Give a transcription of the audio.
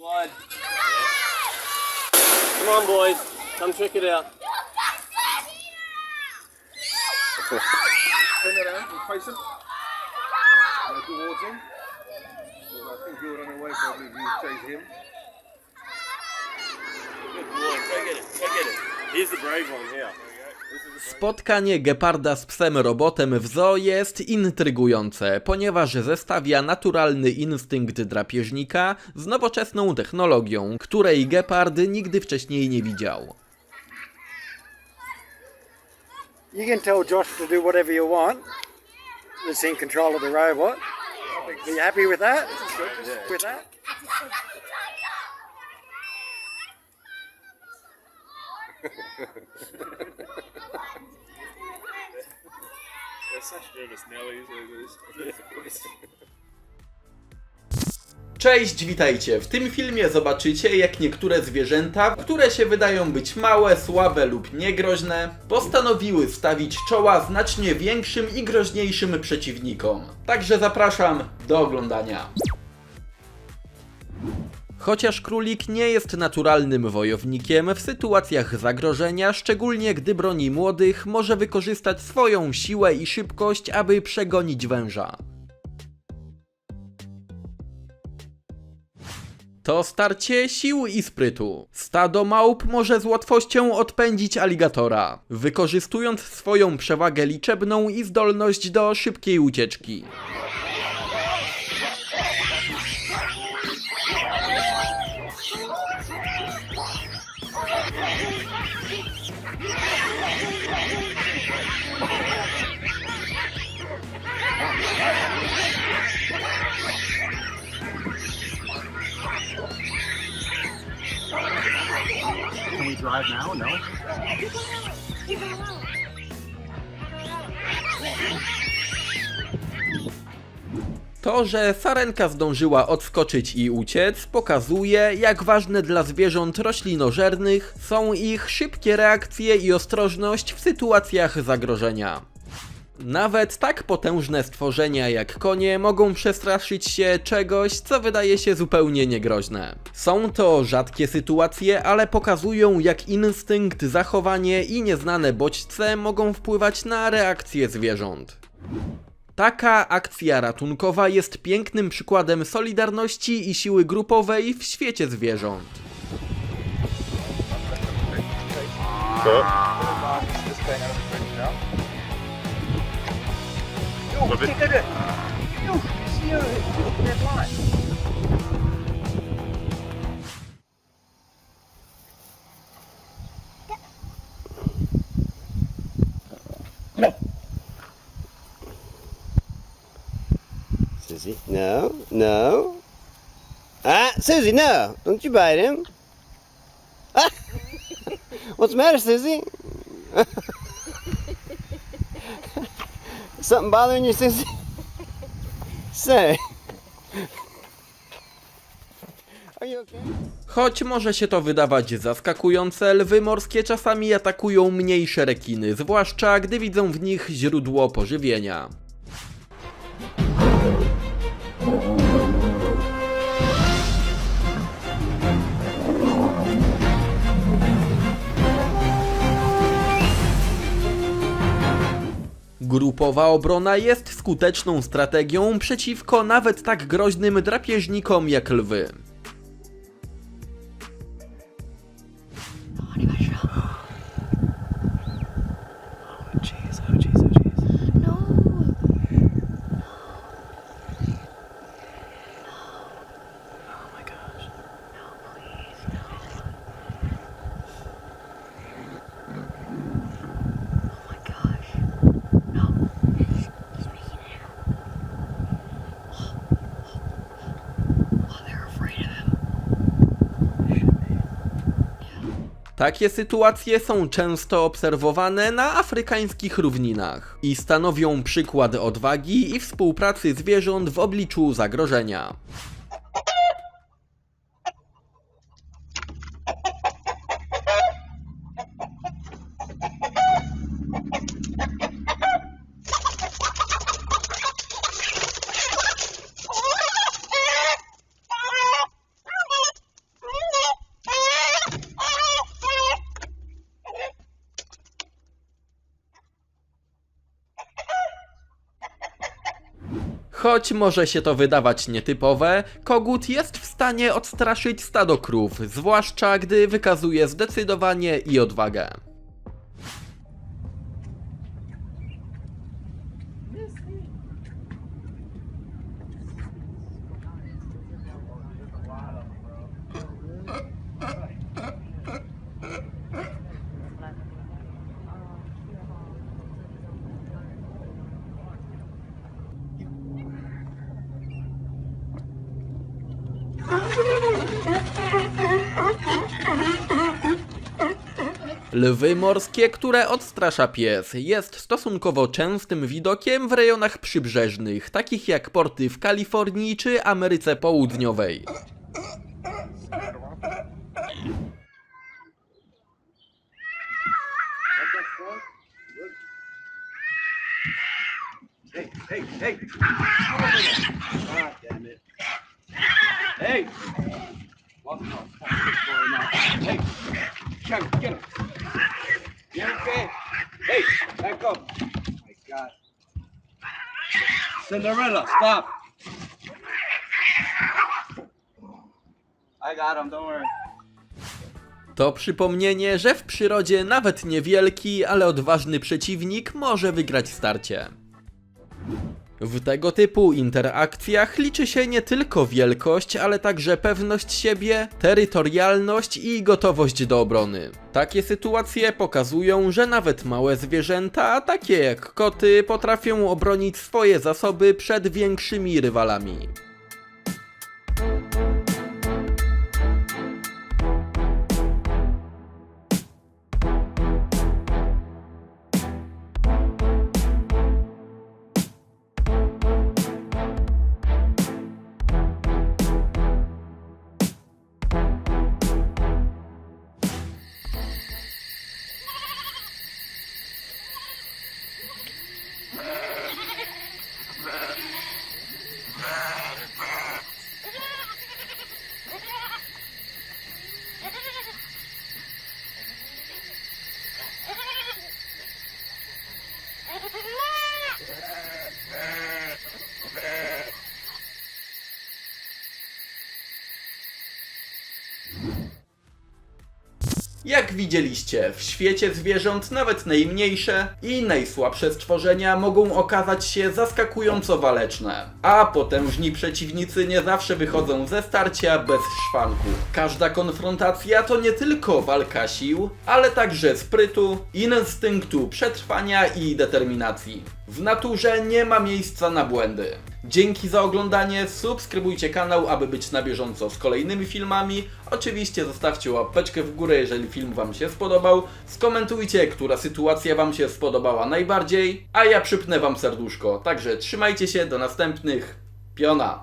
Slide. Come on, boys. Come check it out. Turn it around and face him. Go towards him. Well, I think you're running away probably if you chase him. Good boy. Go get it. Go get it. Here's the brave one here. Spotkanie geparda z psem robotem w zoo jest intrygujące, ponieważ zestawia naturalny instynkt drapieżnika z nowoczesną technologią, której gepard nigdy wcześniej nie widział. You can tell Josh to do whatever you want. It's in control of the robot. Are you happy with that? With that? such nervous Nellies. Cześć, witajcie! W tym filmie zobaczycie, jak niektóre zwierzęta, które się wydają być małe, słabe lub niegroźne, postanowiły stawić czoła znacznie większym i groźniejszym przeciwnikom. Także zapraszam do oglądania. Chociaż królik nie jest naturalnym wojownikiem, w sytuacjach zagrożenia, szczególnie gdy broni młodych, może wykorzystać swoją siłę i szybkość, aby przegonić węża. To starcie sił i sprytu. Stado małp może z łatwością odpędzić aligatora, wykorzystując swoją przewagę liczebną i zdolność do szybkiej ucieczki. Now? No. To, że sarenka zdążyła odskoczyć i uciec, pokazuje, jak ważne dla zwierząt roślinożernych są ich szybkie reakcje i ostrożność w sytuacjach zagrożenia. Nawet tak potężne stworzenia jak konie mogą przestraszyć się czegoś, co wydaje się zupełnie niegroźne. Są to rzadkie sytuacje, ale pokazują jak instynkt, zachowanie i nieznane bodźce mogą wpływać na reakcje zwierząt. Taka akcja ratunkowa jest pięknym przykładem solidarności i siły grupowej w świecie zwierząt. Susie, no, no. Ah, Susie, no! Don't you bite him. Ah! What's the matter, Susie? Something bothering you, Susie? Say. Choć może się to wydawać zaskakujące, lwy morskie czasami atakują mniejsze rekiny, zwłaszcza gdy widzą w nich źródło pożywienia. Grupowa obrona jest skuteczną strategią przeciwko nawet tak groźnym drapieżnikom jak lwy. Takie sytuacje są często obserwowane na afrykańskich równinach i stanowią przykład odwagi i współpracy zwierząt w obliczu zagrożenia. Choć może się to wydawać nietypowe, kogut jest w stanie odstraszyć stado krów, zwłaszcza gdy wykazuje zdecydowanie i odwagę. Lwy morskie, które odstrasza pies, jest stosunkowo częstym widokiem w rejonach przybrzeżnych, takich jak porty w Kalifornii czy Ameryce Południowej. Hey, hey, hey. God damn it. Hey. Walk off. Hey. Kevin, get him. You okay? Hey, back up. Oh my God. Cinderella, stop. I got him, don't worry. To przypomnienie, że w przyrodzie nawet niewielki, ale odważny przeciwnik może wygrać starcie. W tego typu interakcjach liczy się nie tylko wielkość, ale także pewność siebie, terytorialność i gotowość do obrony. Takie sytuacje pokazują, że nawet małe zwierzęta, takie jak koty, potrafią obronić swoje zasoby przed większymi rywalami. Jak widzieliście, w świecie zwierząt nawet najmniejsze i najsłabsze stworzenia mogą okazać się zaskakująco waleczne. A potężni przeciwnicy nie zawsze wychodzą ze starcia bez szwanku. Każda konfrontacja to nie tylko walka sił, ale także sprytu, instynktu przetrwania i determinacji. W naturze nie ma miejsca na błędy. Dzięki za oglądanie, subskrybujcie kanał, aby być na bieżąco z kolejnymi filmami. Oczywiście zostawcie łapeczkę w górę, jeżeli film Wam się spodobał. Skomentujcie, która sytuacja Wam się spodobała najbardziej, a ja przypnę Wam serduszko. Także trzymajcie się, do następnych. Piona!